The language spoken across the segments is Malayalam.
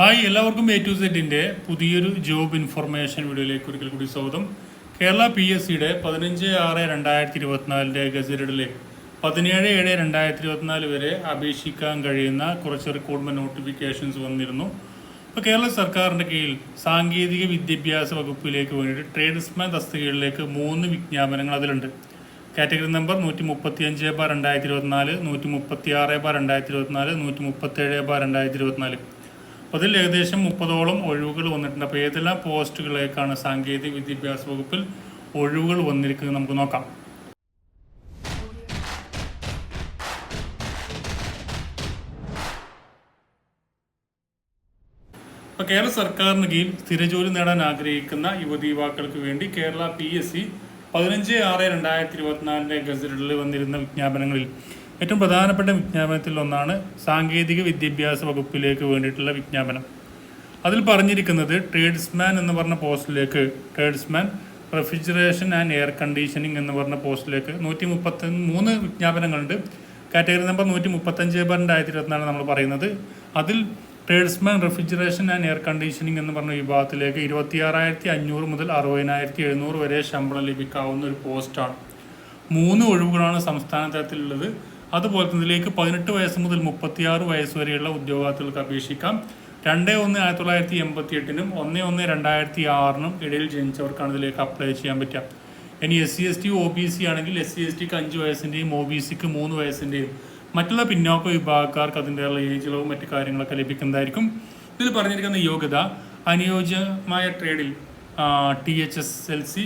ഹായ് എല്ലാവർക്കും എ ടു സെറ്റിന്റെ പുതിയൊരു ജോബ് ഇൻഫർമേഷൻ വീഡിയോയിലേക്ക് ഒരിക്കൽ കൂടി സ്വാഗതം. കേരള പി എസ് സിയുടെ പതിനഞ്ച് ആറ് രണ്ടായിരത്തി ഇരുപത്തിനാലിന്റെ ഗസറ്റഡിലെ പതിനേഴ് ഏഴ് രണ്ടായിരത്തി ഇരുപത്തിനാല് വരെ അപേക്ഷിക്കാൻ കഴിയുന്ന കുറച്ച് റിക്രൂട്ട്മെന്റ് നോട്ടിഫിക്കേഷൻസ് വന്നിരുന്നു. ഇപ്പോൾ കേരള സർക്കാരിന്റെ കീഴിൽ സാങ്കേതിക വിദ്യാഭ്യാസ വകുപ്പിലേക്ക് വേണ്ടിയിട്ട് ട്രേഡ്സ്മാൻ തസ്തികകളിലേക്ക് മൂന്ന് വിജ്ഞാപനങ്ങൾ അതിലുണ്ട്. കാറ്റഗറി നമ്പർ നൂറ്റി മുപ്പത്തി അഞ്ച് ബാർ രണ്ടായിരത്തി ഇരുപത്തിനാല് നൂറ്റി മുപ്പത്തി ആറ് ബാർ രണ്ടായിരത്തി ഇരുപത്തിനാല് നൂറ്റി മുപ്പത്തേഴ് ബാർ രണ്ടായിരത്തി ഇരുപത്തിനാല് അതിൽ ഏകദേശം മുപ്പതോളം ഒഴിവുകൾ വന്നിട്ടുണ്ട്. അപ്പോൾ ഏതെല്ലാം പോസ്റ്റുകളിലേക്കാണ് സാങ്കേതിക വിദ്യാഭ്യാസ വകുപ്പിൽ ഒഴിവുകൾ വന്നിരിക്കുന്നത് നമുക്ക് നോക്കാം. ഇപ്പോൾ കേരള സർക്കാരിന് കീഴിൽ സ്ഥിരജോലി നേടാൻ ആഗ്രഹിക്കുന്ന യുവതി യുവാക്കൾക്ക് വേണ്ടി കേരള പി എസ് സി പതിനഞ്ച് ആറ് രണ്ടായിരത്തി ഇരുപത്തിനാലിന്റെ ഗസറ്റിൽ വന്നിരുന്ന വിജ്ഞാപനങ്ങളിൽ ഏറ്റവും പ്രധാനപ്പെട്ട വിജ്ഞാപനത്തിൽ ഒന്നാണ് സാങ്കേതിക വിദ്യാഭ്യാസ വകുപ്പിലേക്ക് വേണ്ടിയിട്ടുള്ള വിജ്ഞാപനം. അതിൽ പറഞ്ഞിരിക്കുന്നത് ട്രേഡ്സ്മാൻ എന്ന് പറഞ്ഞ പോസ്റ്റിലേക്ക് tradesman refrigeration and air conditioning എന്ന് പറഞ്ഞ പോസ്റ്റിലേക്ക് നൂറ്റി മുപ്പത്തി മൂന്ന് വിജ്ഞാപനങ്ങളുണ്ട്. കാറ്റഗറി നമ്പർ നൂറ്റി മുപ്പത്തഞ്ച് ബാർ രണ്ടായിരത്തി ഇരുപത്തിനാല് നമ്മൾ പറയുന്നത്. അതിൽ tradesman refrigeration and air conditioning എന്ന് പറഞ്ഞ വിഭാഗത്തിലേക്ക് ഇരുപത്തിയാറായിരത്തി അഞ്ഞൂറ് മുതൽ അറുപതിനായിരത്തി എഴുന്നൂറ് വരെ ശമ്പളം ലഭിക്കാവുന്ന ഒരു പോസ്റ്റാണ്. മൂന്ന് ഒഴിവുകളാണ് സംസ്ഥാന തലത്തിലുള്ളത്. അതുപോലെ തന്നെ ഇതിലേക്ക് പതിനെട്ട് വയസ്സ് മുതൽ മുപ്പത്തിയാറ് വയസ്സ് വരെയുള്ള ഉദ്യോഗാർത്ഥികൾക്ക് അപേക്ഷിക്കാം. രണ്ട് ഒന്ന് ആയിരത്തി തൊള്ളായിരത്തി എൺപത്തി എട്ടിനും ഒന്ന് ഒന്ന് രണ്ടായിരത്തി ആറിനും ഇടയിൽ ജനിച്ചവർക്കാണ് ഇതിലേക്ക് അപ്ലൈ ചെയ്യാൻ പറ്റുക. ഇനി S C S T O B C ആണെങ്കിൽ എസ് സി എസ് ടിക്ക് അഞ്ച് വയസ്സിന്റെയും ഒ ബി സിക്ക് മൂന്ന് വയസ്സിന്റെയും മറ്റുള്ള പിന്നോക്ക വിഭാഗക്കാർക്ക് അതിന്റെയുള്ള ഏജുകളും മറ്റു കാര്യങ്ങളൊക്കെ ലഭിക്കുന്നതായിരിക്കും. ഇതിൽ പറഞ്ഞിരിക്കുന്ന യോഗ്യത അനുയോജ്യമായ ട്രേഡിൽ T H S L C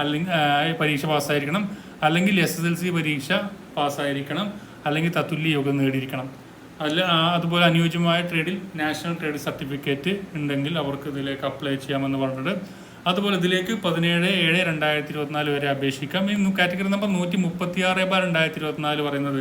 അല്ലെങ്കിൽ പരീക്ഷ പാസ്സായിരിക്കണം അല്ലെങ്കിൽ എസ് എസ് എൽ സി പരീക്ഷ പാസ്സായിരിക്കണം അല്ലെങ്കിൽ തത്തുല്യ യോഗം നേടിയിരിക്കണം. അല്ല അതുപോലെ അനുയോജ്യമായ ട്രേഡിൽ നാഷണൽ ട്രേഡ് സർട്ടിഫിക്കറ്റ് ഉണ്ടെങ്കിൽ അവർക്ക് ഇതിലേക്ക് അപ്ലൈ ചെയ്യാമെന്ന് പറഞ്ഞിട്ട് അതുപോലെ ഇതിലേക്ക് പതിനേഴ് ഏഴ് രണ്ടായിരത്തി ഇരുപത്തിനാല് വരെ അപേക്ഷിക്കാം. ഈ കാറ്റഗറി നമ്പർ നൂറ്റി മുപ്പത്തി ആറ് ബാർ രണ്ടായിരത്തി ഇരുപത്തിനാല് പറയുന്നത്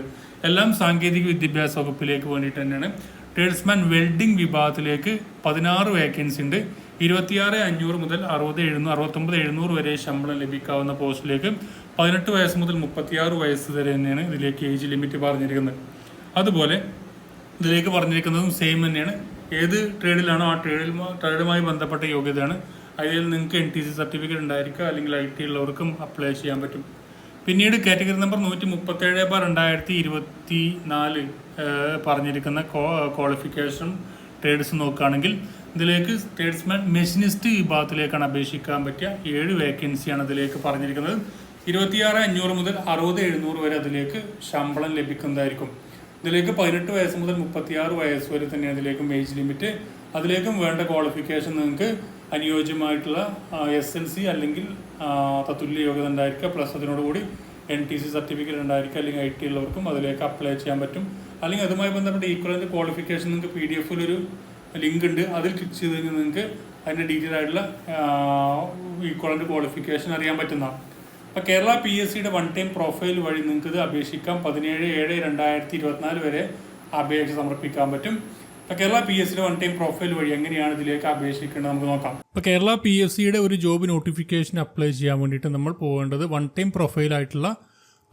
എല്ലാം സാങ്കേതിക വിദ്യാഭ്യാസ വകുപ്പിലേക്ക് വേണ്ടിയിട്ട് തന്നെയാണ്. ട്രേഡ്സ്മാൻ വെൽഡിംഗ് വിഭാഗത്തിലേക്ക് പതിനാറ് വേക്കൻസി ഉണ്ട്. ഇരുപത്തിയാറ് അഞ്ഞൂറ് മുതൽ അറുപത് എഴുന്നൂറ് അറുപത്തൊമ്പത് എഴുന്നൂറ് വരെ ശമ്പളം ലഭിക്കാവുന്ന പോസ്റ്റിലേക്ക് പതിനെട്ട് വയസ്സ് മുതൽ മുപ്പത്തിയാറ് വയസ്സ് വരെ തന്നെയാണ് ഇതിലേക്ക് ഏജ് ലിമിറ്റ് പറഞ്ഞിരിക്കുന്നത്. അതുപോലെ ഇതിലേക്ക് പറഞ്ഞിരിക്കുന്നതും സെയിം തന്നെയാണ്. ഏത് ട്രേഡിലാണോ ആ ട്രേഡിൽ ട്രേഡുമായി ബന്ധപ്പെട്ട യോഗ്യതയാണ്. അതിൽ നിങ്ങൾക്ക് എൻ ടി സി സർട്ടിഫിക്കറ്റ് ഉണ്ടായിരിക്കുക അല്ലെങ്കിൽ ഐ ടി ഉള്ളവർക്കും അപ്ലൈ ചെയ്യാൻ പറ്റും. പിന്നീട് കാറ്റഗറി നമ്പർ നൂറ്റി മുപ്പത്തേഴ് ബാർ രണ്ടായിരത്തി ഇരുപത്തി നാല് പറഞ്ഞിരിക്കുന്ന ക്വാളിഫിക്കേഷൻ ട്രേഡ്സ് നോക്കുകയാണെങ്കിൽ ഇതിലേക്ക് ട്രേഡ്സ്മാൻ മെഷീനിസ്റ്റ് വിഭാഗത്തിലേക്കാണ് അപേക്ഷിക്കാൻ പറ്റിയ ഏഴ് വേക്കൻസിയാണ് ഇതിലേക്ക് പറഞ്ഞിരിക്കുന്നത്. ഇരുപത്തിയാറ് അഞ്ഞൂറ് മുതൽ അറുപത് എഴുന്നൂറ് വരെ അതിലേക്ക് ശമ്പളം ലഭിക്കുന്നതായിരിക്കും. ഇതിലേക്ക് പതിനെട്ട് വയസ്സ് മുതൽ മുപ്പത്തിയാറ് വയസ്സ് വരെ തന്നെ അതിലേക്കും ഏജ് ലിമിറ്റ് അതിലേക്കും വേണ്ട ക്വാളിഫിക്കേഷൻ നിങ്ങൾക്ക് അനുയോജ്യമായിട്ടുള്ള എസ് എൽ സി അല്ലെങ്കിൽ തത്തുല്യ യോഗ്യത ഉണ്ടായിരിക്കുക പ്ലസ് അതിനോടുകൂടി എൻ ടി സി സർട്ടിഫിക്കറ്റ് ഉണ്ടായിരിക്കുക അല്ലെങ്കിൽ ഐ ടി ഉള്ളവർക്കും അതിലേക്ക് അപ്ലൈ ചെയ്യാൻ പറ്റും. അല്ലെങ്കിൽ അതുമായി ബന്ധപ്പെട്ട ഈക്വലന്റ് ക്വാളിഫിക്കേഷൻ നിങ്ങൾക്ക് പി ഡി എഫിലൊരു ലിങ്ക് ഉണ്ട്. അതിൽ ക്ലിക്ക് ചെയ്ത് കഴിഞ്ഞാൽ നിങ്ങൾക്ക് അതിന്റെ ഡീറ്റെയിൽ ആയിട്ടുള്ള ഈക്വലന്റ് ക്വാളിഫിക്കേഷൻ അറിയാൻ പറ്റുന്നതാണ്. അപ്പോൾ കേരള പി എസ് സിയുടെ വൺ ടൈം പ്രൊഫൈൽ വഴി നിങ്ങൾക്ക് ഇത് അപേക്ഷിക്കാം. പതിനേഴ് ഏഴ് രണ്ടായിരത്തി ഇരുപത്തിനാല് വരെ അപേക്ഷ സമർപ്പിക്കാൻ പറ്റും. അപ്പോൾ കേരള പി എസ് സിയുടെ വൺ ടൈം പ്രൊഫൈൽ വഴി എങ്ങനെയാണ് ഇതിലേക്ക് അപേക്ഷിക്കേണ്ടത് നമുക്ക് നോക്കാം. ഇപ്പോൾ കേരള പി എസ് സിയുടെ ഒരു ജോബ് നോട്ടിഫിക്കേഷൻ അപ്ലൈ ചെയ്യാൻ വേണ്ടിയിട്ട് നമ്മൾ പോകേണ്ടത് വൺ ടൈം പ്രൊഫൈലായിട്ടുള്ള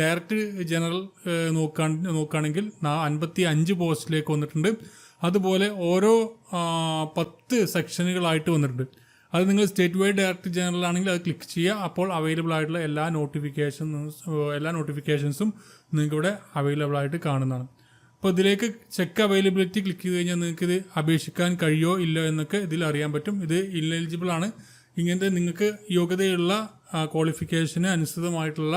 ഡയറക്റ്റ് ജനറൽ നോക്കാൻ നോക്കുകയാണെങ്കിൽ അൻപത്തി അഞ്ച് പോസ്റ്റിലേക്ക് വന്നിട്ടുണ്ട്. അതുപോലെ ഓരോ പത്ത് സെക്ഷനുകളായിട്ട് വന്നിട്ടുണ്ട്. അത് നിങ്ങൾ സ്റ്റേറ്റ് വൈഡ് ഡയറക്ടർ ജനറൽ ആണെങ്കിൽ അത് ക്ലിക്ക് ചെയ്യുക. അപ്പോൾ അവൈലബിൾ ആയിട്ടുള്ള എല്ലാ നോട്ടിഫിക്കേഷൻ എല്ലാ നോട്ടിഫിക്കേഷൻസും നിങ്ങൾക്ക് ഇവിടെ അവൈലബിൾ ആയിട്ട് കാണുന്നതാണ്. അപ്പോൾ ഇതിലേക്ക് ചെക്ക് അവൈലബിലിറ്റി ക്ലിക്ക് ചെയ്ത് കഴിഞ്ഞാൽ നിങ്ങൾക്ക് ഇത് അപേക്ഷിക്കാൻ കഴിയോ ഇല്ലോ എന്നൊക്കെ ഇതിൽ അറിയാൻ പറ്റും. ഇത് ഇല്ലെലിജിബിൾ ആണ്. ഇങ്ങനത്തെ നിങ്ങൾക്ക് യോഗ്യതയുള്ള ക്വാളിഫിക്കേഷന് അനുസൃതമായിട്ടുള്ള